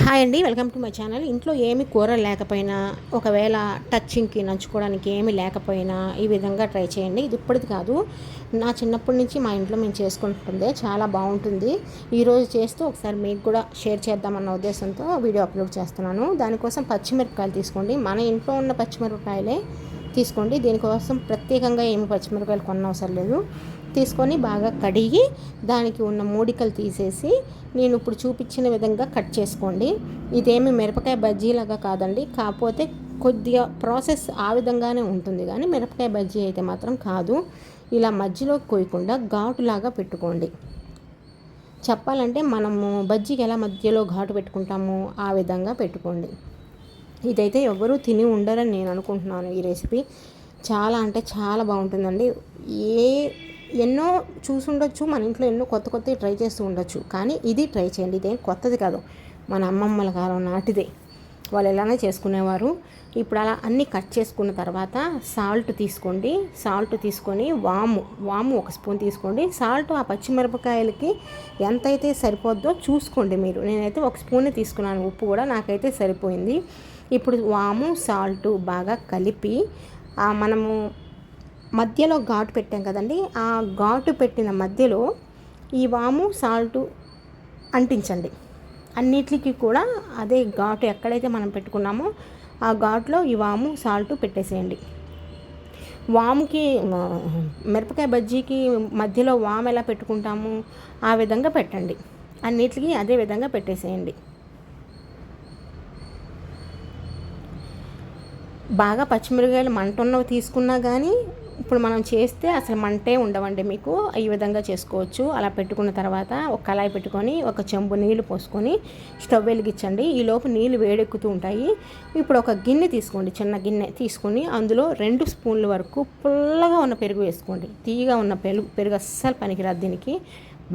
Hi అండి welcome to my channel. ఇంట్లో ఏమి కూర లేకపోయినా ఒకవేళ టచ్చింగ్కి నంచుకోవడానికి ఏమి లేకపోయినా ఈ విధంగా ట్రై చేయండి. ఇది ఇప్పటిది కాదు. నా చిన్నప్పటి నుంచి మా ఇంట్లో మేము చేసుకుంటుందే చాలా బాగుంటుంది. ఈరోజు చేస్తూ ఒకసారి మీకు కూడా షేర్ చేద్దామన్న ఉద్దేశంతో వీడియో అప్లోడ్ చేస్తున్నాను. దానికోసం పచ్చిమిరపకాయలు తీసుకోండి. మన ఇంట్లో ఉన్న పచ్చిమిరపకాయలే తీసుకోండి. దీనికోసం ప్రత్యేకంగా ఏమి పచ్చిమిరపకాయలు కొనవసరం లేదు. తీసుకొని బాగా కడిగి దానికి ఉన్న మూడికలు తీసేసి నేను ఇప్పుడు చూపించిన విధంగా కట్ చేసుకోండి. ఇదేమి మిరపకాయ బజ్జీలాగా కాదండి. కాకపోతే కొద్దిగా ప్రాసెస్ ఆ విధంగానే ఉంటుంది. కానీ మిరపకాయ బజ్జీ అయితే మాత్రం కాదు. ఇలా మధ్యలో కోయకుండా ఘాటులాగా పెట్టుకోండి. చెప్పాలంటే మనము బజ్జీకి ఎలా మధ్యలో ఘాటు పెట్టుకుంటామో ఆ విధంగా పెట్టుకోండి. ఇదైతే ఎవరూ తిని ఉండరని నేను అనుకుంటున్నాను ఈ రెసిపీ. చాలా అంటే చాలా బాగుంటుందండి. ఏ ఎన్నో చూసుండొచ్చు మన ఇంట్లో ఎన్నో కొత్త కొత్తవి ట్రై చేస్తూ ఉండొచ్చు. కానీ ఇది ట్రై చేయండి. ఇదేం కొత్తది కాదు. మన అమ్మమ్మల కాలం నాటిదే. వాళ్ళు ఎలానే చేసుకునేవారు. ఇప్పుడు అలా అన్నీ కట్ చేసుకున్న తర్వాత సాల్ట్ తీసుకోండి. సాల్ట్ తీసుకొని వాము వాము ఒక స్పూన్ తీసుకోండి. సాల్ట్ ఆ పచ్చిమిరపకాయలకి ఎంతైతే సరిపోద్దో చూసుకోండి మీరు. నేనైతే ఒక స్పూనే తీసుకున్నాను. ఉప్పు కూడా నాకైతే సరిపోయింది. ఇప్పుడు వాము సాల్ట్ బాగా కలిపి మనము మధ్యలో ఘాటు పెట్టాం కదండి. ఆ ఘాటు పెట్టిన మధ్యలో ఈ వాము సాల్ట్ అంటించండి. అన్నిటికి కూడా అదే ఘాటు ఎక్కడైతే మనం పెట్టుకున్నామో ఆ ఘాట్లో ఈ వాము సాల్ట్ పెట్టేసేయండి. వాముకి మిరపకాయ బజ్జీకి మధ్యలో వాము ఎలా పెట్టుకుంటాము ఆ విధంగా పెట్టండి. అన్నిటికీ అదే విధంగా పెట్టేసేయండి. బాగా పచ్చిమిరకాయలు మంట ఉన్నవి తీసుకున్నా కానీ ఇప్పుడు మనం చేస్తే అసలు మంటే ఉండవండి మీకు. ఈ విధంగా చేసుకోవచ్చు. అలా పెట్టుకున్న తర్వాత ఒక కళాయి పెట్టుకొని ఒక చెంబు నీళ్ళు పోసుకొని స్టవ్ వెలిగించండి. ఈలోపు నీళ్ళు వేడెక్కుతూ ఉంటాయి. ఇప్పుడు ఒక గిన్నె తీసుకోండి. చిన్న గిన్నె తీసుకొని అందులో రెండు స్పూన్ల వరకు పుల్లగా ఉన్న పెరుగు వేసుకోండి. తీయగా ఉన్న పెరుగు పెరుగు అస్సలు పనికిరాదు దీనికి.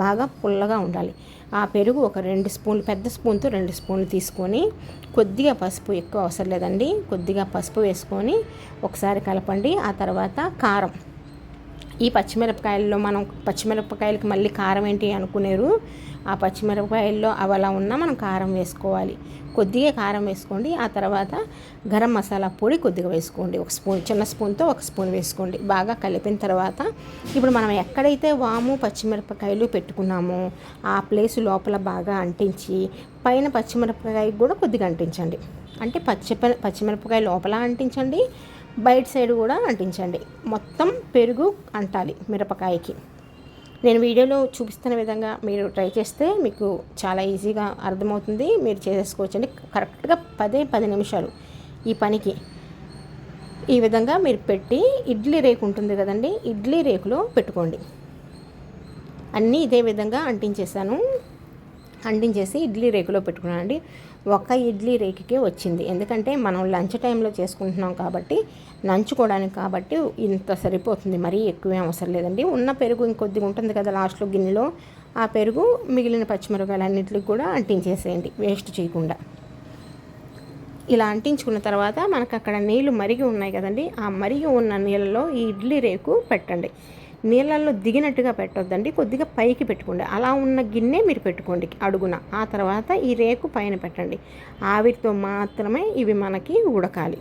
బాగా పుల్లగా ఉండాలి. ఆ పెరుగు ఒక రెండు స్పూన్లు పెద్ద స్పూన్తో రెండు స్పూన్లు తీసుకొని కొద్దిగా పసుపు ఎక్కువ అవసరం లేదండి. కొద్దిగా పసుపు వేసుకొని ఒకసారి కలపండి. ఆ తర్వాత కారం. ఈ పచ్చిమిరపకాయల్లో మనం పచ్చిమిరపకాయలకి మళ్ళీ కారం ఏంటి అనుకునేరు. ఆ పచ్చిమిరపకాయల్లో అవి అలా ఉన్నా మనం కారం వేసుకోవాలి. కొద్దిగా కారం వేసుకోండి. ఆ తర్వాత గరం మసాలా పొడి కొద్దిగా వేసుకోండి. ఒక స్పూన్ చిన్న స్పూన్తో ఒక స్పూన్ వేసుకోండి. బాగా కలిపిన తర్వాత ఇప్పుడు మనం ఎక్కడైతే వాము పచ్చిమిరపకాయలు పెట్టుకున్నామో ఆ ప్లేస్ లోపల బాగా అంటించి పైన పచ్చిమిరపకాయ కూడా కొద్దిగా అంటించండి. అంటే పచ్చి పచ్చిమిరపకాయ లోపల అంటించండి. బయట సైడ్ కూడా అంటించండి. మొత్తం పెరుగు అంటాలి మిరపకాయకి. నేను వీడియోలో చూపిస్తున్న విధంగా మీరు ట్రై చేస్తే మీకు చాలా ఈజీగా అర్థమవుతుంది. మీరు చేసేసుకోవచ్చండి. కరెక్ట్గా పదే పది నిమిషాలు ఈ పనికి. ఈ విధంగా మీరు పెట్టి ఇడ్లీ రేకు ఉంటుంది కదండి ఇడ్లీ రేకులో పెట్టుకోండి. అన్నీ ఇదే విధంగా అంటించేసాను అంటించేసి ఇడ్లీ రేకులో పెట్టుకున్నానండి ఒక ఇడ్లీ రేకుకే వచ్చింది. ఎందుకంటే మనం లంచ్ టైంలో చేసుకుంటున్నాం కాబట్టి నంచుకోవడానికి కాబట్టి ఇంత సరిపోతుంది. మరీ ఎక్కువే అవసరం లేదండి. ఉన్న పెరుగు ఇంకొద్దిగా ఉంటుంది కదా లాస్ట్లో గిన్నెలో. ఆ పెరుగు మిగిలిన పచ్చిమిరపకాయలు అన్నింటికి కూడా అంటించేసేయండి వేస్ట్ చేయకుండా. ఇలా అంటించుకున్న తర్వాత మనకు అక్కడ నీళ్ళు మరిగి ఉన్నాయి కదండి. ఆ మరిగి ఉన్న నీళ్ళలో ఈ ఇడ్లీ రేకు పెట్టండి. నీళ్ళల్లో దిగినట్టుగా పెట్టొద్దండి. కొద్దిగా పైకి పెట్టుకోండి. అలా ఉన్న గిన్నె మీరు పెట్టుకోండి అడుగున. ఆ తర్వాత ఈ రేకు పైన పెట్టండి. ఆవిరితో మాత్రమే ఇవి మనకి ఉడకాలి.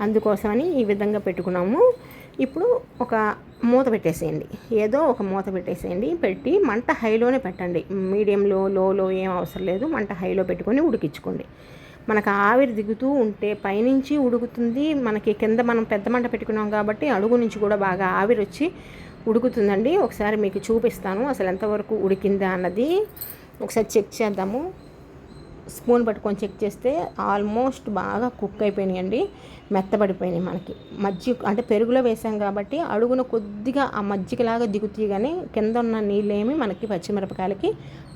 అందుకోసమని ఈ విధంగా పెట్టుకున్నాము. ఇప్పుడు ఒక మూత పెట్టేసేయండి. ఏదో ఒక మూత పెట్టేసేయండి. పెట్టి మంట హైలోనే పెట్టండి. మీడియంలో లోలో ఏం అవసరం లేదు. మంట హైలో పెట్టుకొని ఉడికించుకోండి. మనకు ఆవిరి దిగుతూ ఉంటే పైనుంచి ఉడుకుతుంది. మనకి కింద మనం పెద్ద మంట పెట్టుకున్నాం కాబట్టి అడుగు నుంచి కూడా బాగా ఆవిరి వచ్చి ఉడుకుతుందండి. ఒకసారి మీకు చూపిస్తాను అసలు ఎంతవరకు ఉడికిందా అన్నది. ఒకసారి చెక్ చేద్దాము. స్పూన్ పట్టుకొని చెక్ చేస్తే ఆల్మోస్ట్ బాగా కుక్ అయిపోయినాయండి. మెత్తబడిపోయినాయి మనకి. మజ్జి అంటే పెరుగులో వేసాం కాబట్టి అడుగున కొద్దిగా ఆ మజ్జిగలాగా దిగుతాయి కానీ కింద ఉన్న నీళ్ళేమి మనకి పచ్చిమిరపకాయలకి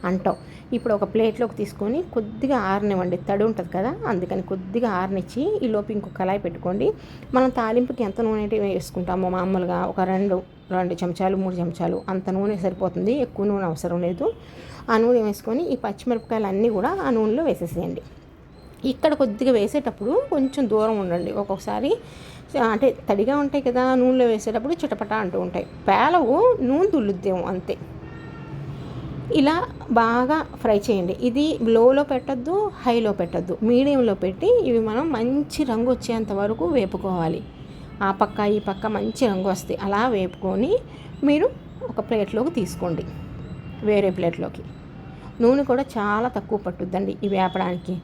అంటావు. ఇప్పుడు ఒక ప్లేట్లోకి తీసుకొని కొద్దిగా ఆరనివ్వండి. తడి ఉంటుంది కదా అందుకని కొద్దిగా ఆరనిచ్చి ఈ లోపు ఇంకొక కళాయి పెట్టుకోండి. మనం తాలింపుకి ఎంత నూనె వేసుకుంటామో మామూలుగా ఒక రెండు రెండు చెంచాలు మూడు చెంచాలు అంత నూనె సరిపోతుంది. ఎక్కువ నూనె అవసరం లేదు. ఆ నూనె వేసుకొని ఈ పచ్చిమిరపకాయలు అన్నీ కూడా ఆ నూనెలో వేసేసేయండి. ఇక్కడ కొద్దిగా వేసేటప్పుడు కొంచెం దూరం ఉండండి. ఒక్కొక్కసారి అంటే తడిగా ఉంటాయి కదా నూనెలో వేసేటప్పుడు చిటపట అంటూ ఉంటాయి. పేలవు నూనె తుల్లుద్దేమో అంతే. ఇలా బాగా ఫ్రై చేయండి. ఇది లోలో పెట్టద్దు హైలో పెట్టద్దు. మీడియంలో పెట్టి ఇవి మనం మంచి రంగు వచ్చేంత వరకు వేపుకోవాలి. ఆ పక్క ఈ పక్క మంచి రంగు వస్తాయి. అలా వేపుకొని మీరు ఒక ప్లేట్లోకి తీసుకోండి. వేరే ప్లేట్లోకి. నూనె కూడా చాలా తక్కువ పట్టుద్దండి ఇవి వేపడానికి.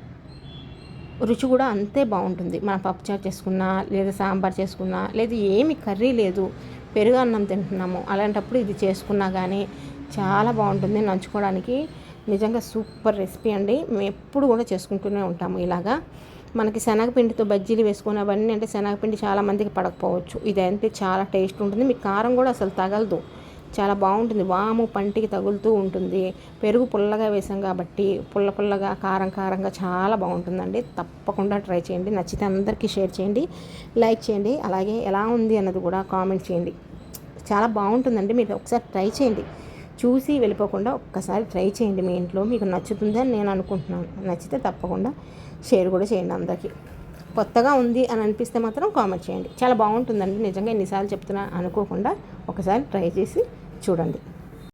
రుచి కూడా అంతే బాగుంటుంది. మనం పప్పుచారు చేసుకున్నా లేదా సాంబార్ చేసుకున్నా లేదా ఏమి కర్రీ లేదు పెరుగు అన్నం తింటున్నాము. అలాంటప్పుడు ఇది చేసుకున్నా కానీ చాలా బాగుంటుంది. నంచుకోవడానికి నిజంగా సూపర్ రెసిపీ అండి. మేము ఎప్పుడు కూడా చేసుకుంటూనే ఉంటాము ఇలాగా. మనకి శనగపిండితో బజ్జీలు వేసుకుని అవన్నీ అంటే శనగపిండి చాలామందికి పడకపోవచ్చు. ఇదంటే చాలా టేస్ట్ ఉంటుంది. మీకు కారం కూడా అసలు తగలదు. చాలా బాగుంటుంది. వాము పంటికి తగులుతూ ఉంటుంది. పెరుగు పుల్లగా వేసాం కాబట్టి పుల్ల పుల్లగా కారం కారంగా చాలా బాగుంటుందండి. తప్పకుండా ట్రై చేయండి. నచ్చితే అందరికీ షేర్ చేయండి లైక్ చేయండి అలాగే ఎలా ఉంది అన్నది కూడా కామెంట్ చేయండి. చాలా బాగుంటుందండి. మీరు ఒకసారి ట్రై చేయండి. చూసి వెళ్ళిపోకుండా ఒక్కసారి ట్రై చేయండి మీ ఇంట్లో. మీకు నచ్చుతుందని నేను అనుకుంటున్నాను. నచ్చితే తప్పకుండా షేర్ కూడా చేయండి అందరికీ. కొత్తగా ఉంది అని అనిపిస్తే మాత్రం కామెంట్ చేయండి. చాలా బాగుంటుందండి. నిజంగా ఎన్నిసార్లు చెప్తున్నా అనుకోకుండా ఒకసారి ట్రై చేసి చూడండి.